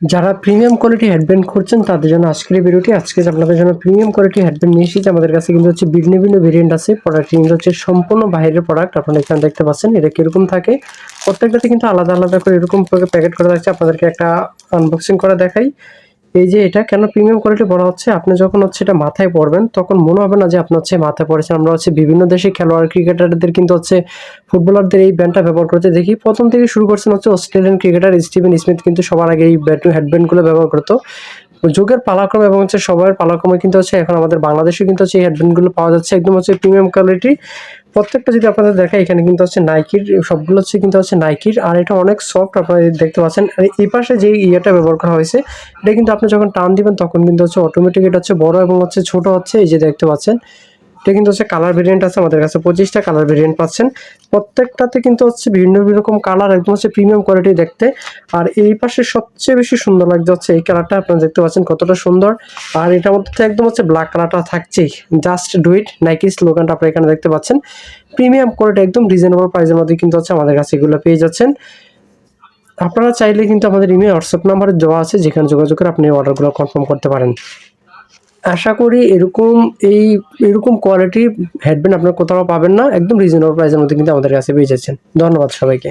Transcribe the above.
যারা premium quality headband করছেন তাদের জন্য আজকের এই ভিডিওটি। আজকে আপনাদের জন্য প্রিমিয়াম কোয়ালিটি হেডব্যান্ড নিয়ে এসেছি, আমাদের কাছে কিন্তু হচ্ছে ভিন্ন ভিন্ন ভেরিয়েন্ট আছে। প্রোডাক্টটি কিন্তু হচ্ছে সম্পূর্ণ বাইরের প্রোডাক্ট আপনারা এখানে দেখতে পাচ্ছেন, এটা কীরকম থাকে। প্রত্যেকটাতে কিন্তু আলাদা আলাদা করে এরকম প্যাকেট করে থাকছে। আপনাদেরকে একটা আনবক্সিং করে দেখাই। এই যে এটা কেন প্রিমিয়াম কোয়ালিটি বলা হচ্ছে? আপনি যখন হচ্ছে এটা মাথায় পড়বেন, তখন মনে হবে না যে আপনি হচ্ছে মাথায় পড়েছেন। আমরা হচ্ছে বিভিন্ন দেশে খেলোয়াড় ক্রিকেটারদের কিন্তু হচ্ছে ফুটবলারদের এই ব্যান্ডটা ব্যবহার করতে দেখি। প্রথম থেকে শুরু করছেন হচ্ছে অস্ট্রেলিয়ান ক্রিকেটার স্টিভেন স্মিথ কিন্তু সবার আগে এই ব্যাট হেডব্যান্ডগুলো ব্যবহার করতো। যুগের পালাক্রম এবং হচ্ছে সবার পালাক্রমে কিন্তু হচ্ছে এখন আমাদের বাংলাদেশে কিন্তু হচ্ছে এই হেডব্যান্ডগুলো পাওয়া যাচ্ছে। একদম হচ্ছে প্রিমিয়াম কোয়ালিটি প্রত্যেকটা যদি আপনাদের দেখায় এখানে কিন্তু হচ্ছে নাইকির সবগুলো হচ্ছে কিন্তু হচ্ছে নাইকির আর এটা অনেক সফট আপনারা দেখতে পাচ্ছেন। আর এই পাশে যে ইয়েটা ব্যবহার করা হয়েছে, এটা কিন্তু আপনি যখন টান দিবেন, তখন কিন্তু হচ্ছে অটোমেটিক এটা হচ্ছে বড় এবং হচ্ছে ছোট হচ্ছে, এই যে দেখতে পাচ্ছেন। এটা কিন্তু হচ্ছে কালার ভেরিয়েন্ট আছে, আমাদের কাছে পঁচিশটা কালার ভেরিয়েন্ট পাচ্ছেন। প্রত্যেকটাতে কিন্তু হচ্ছে বিভিন্ন রকম কালার একদম হচ্ছে প্রিমিয়াম কোয়ালিটি দেখতে। আর এই পাশে সবচেয়ে বেশি সুন্দর লাগছে হচ্ছে এই কালারটা আপনারা দেখতে পাচ্ছেন কতটা সুন্দর। আর এটার মধ্যে একদম হচ্ছে ব্ল্যাক কালারটা থাকছেই। জাস্ট ডু ইট নাইকি স্লোগানটা আপনারা এখানে দেখতে পাচ্ছেন। প্রিমিয়াম কোয়ালিটি একদম রিজনেবল প্রাইসের মধ্যে কিন্তু হচ্ছে আমাদের কাছে এগুলো পেয়ে যাচ্ছেন। আপনারা চাইলে কিন্তু আমাদের ইমেল হোয়াটসঅ্যাপ নাম্বারে দেওয়া আছে, যেখানে যোগাযোগ করে আপনি অর্ডারগুলো কনফার্ম করতে পারেন। আশা করি এরকম এই, এরকম কোয়ালিটির হেডব্যান্ড আপনারা কোথাও পাবেন না, একদম রিজনেবল প্রাইসের মধ্যে কিন্তু আমাদের কাছে পেয়ে যাচ্ছেন। ধন্যবাদ সবাইকে।